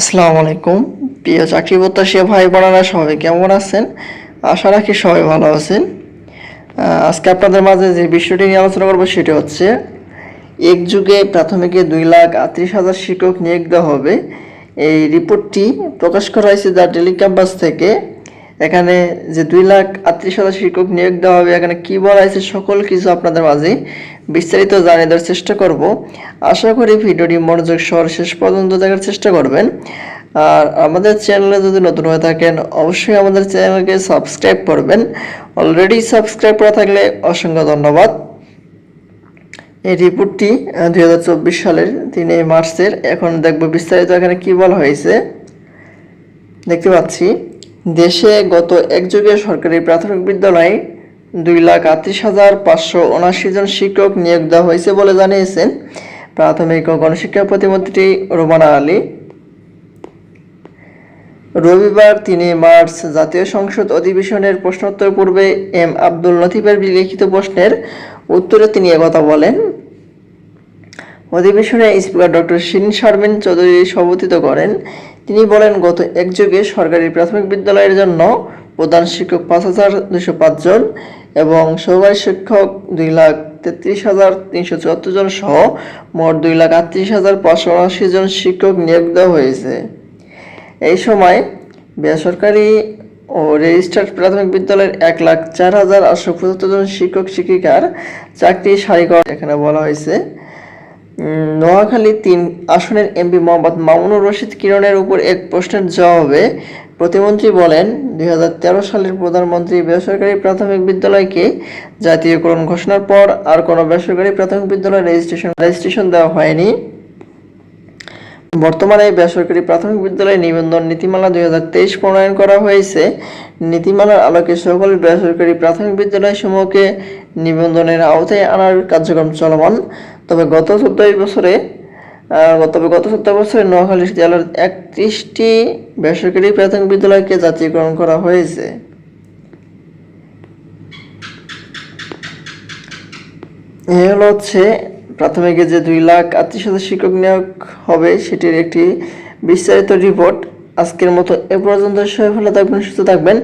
আসসালামু আলাইকুম। প্রিয় চাকরি প্রত্যাশী ভাই বোনেরা সবাই কেমন আছেন? আশা রাখি সবাই ভালো আছেন। আজকে আপনাদের মাঝে যে বিষয়টি নিয়ে আলোচনা করব সেটি হচ্ছে, এক যুগে প্রাথমিকে দুই লাখ আটত্রিশ হাজার শিক্ষক নিয়োগ দেওয়া হবে। এই রিপোর্টটি প্রকাশ করা হয়েছে দ্য ডেলি ক্যাম্পাস থেকে। এখানে যে দুই লাখ আটত্রিশ হাজার শিক্ষক নিয়োগ দেওয়া হবে, এখানে কি বলা হয়েছে সকল কিছু আপনাদের মাঝে বিস্তারিত জানিয়ে দেওয়ার চেষ্টা করব। আশা করি ভিডিওটি মনোযোগ সহ শেষ পর্যন্ত দেখার চেষ্টা করবেন। আর আমাদের চ্যানেলে যদি নতুন হয়ে থাকেন, অবশ্যই আমাদের চ্যানেলকে সাবস্ক্রাইব করবেন। অলরেডি সাবস্ক্রাইব করা থাকলে অসংখ্য ধন্যবাদ। এই রিপোর্টটি দুই হাজার চব্বিশ সালের তিনে মার্চের। এখন দেখব বিস্তারিত এখানে কি বলা হয়েছে। দেখতে পাচ্ছি। দেশে গত এক যুগে সরকারি প্রাথমিক বিদ্যালয়ে দুই লাখ আটত্রিশ হাজার পাঁচশো উনআশি জন শিক্ষক নিয়োগ দেওয়া হয়েছে বলে জানিয়েছেন প্রাথমিক ও গণশিক্ষা প্রতিমন্ত্রী রোমানা আলী। রবিবার তিনি মার্চ জাতীয় সংসদ অধিবেশনের প্রশ্নোত্তর পূর্বে এম আব্দুল লতিফের লিখিত প্রশ্নের উত্তরে তিনি একথা বলেন, অধিবেশনে স্পিকার ডক্টর শিরিন শারমিন চৌধুরী সভাপতিত্ব করেন। তিনি বলেন, গত এক যুগে সরকারি প্রাথমিক বিদ্যালয়ের জন্য প্রধান শিক্ষক পাঁচ হাজার দুশো জন এবং সহকারী শিক্ষক দুই লাখ তেত্রিশ হাজার তিনশো চুয়াত্তর জন সহ মোট দুই লাখ আটত্রিশ হাজার পাঁচশো উনআশি জন শিক্ষক নিয়োগ দেওয়া হয়েছে। এই সময় বেসরকারি ও রেজিস্টার্ড প্রাথমিক বিদ্যালয়ের এক লাখ চার হাজার আটশো পঁচাত্তর জন শিক্ষক শিক্ষিকার চাকরি সারি করা এখানে বলা হয়েছে। নোয়াখালী তিন আসনের এমপি মোহাম্মদ মামুনুর রশিদ কিরণের উপর এক প্রশ্নের জবাবে প্রতিমন্ত্রী বলেন দু হাজার তেরো সালের প্রধানমন্ত্রী বেসরকারি প্রাথমিক বিদ্যালয়কে জাতীয়করণ ঘোষণার পর আর কোনো বেসরকারি প্রাথমিক বিদ্যালয় রেজিস্ট্রেশন রেজিস্ট্রেশন দেওয়া হয়নি। বর্তমানে বেসরকারি প্রাথমিক বিদ্যালয় নিবন্ধন নীতিমালা দুই হাজার তেইশ প্রণয়ন করা হয়েছে। নীতিমালার আলোকে সকল বেসরকারি প্রাথমিক বিদ্যালয় সমূহকে নিবন্ধনের আওতায় আনার কার্যক্রম চলমান। তবে গত চোদ্দই বছরে তবে গত চোদ্দ বছরে নোয়াখালী জেলার একত্রিশটি বেসরকারি প্রাথমিক বিদ্যালয়কে জাতীয়করণ করা হয়েছে। এ হলো হচ্ছে প্রাথমিকে যে দুই লাখ আত্মীয় হাজার শিক্ষক নিয়োগ হবে, সেটির একটি বিস্তারিত রিপোর্ট আজকের মতো এ পর্যন্ত। সবাই ভালো থাকবেন, সুস্থ থাকবেন।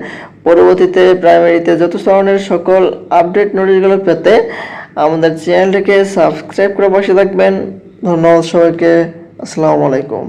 পরবর্তীতে প্রাইমারিতে যত ধরনের সকল আপডেট নোটিশগুলো পেতে আমাদের চ্যানেলটিকে সাবস্ক্রাইব করে বসে থাকবেন। ধন্যবাদ সবাইকে। আসসালামু আলাইকুম।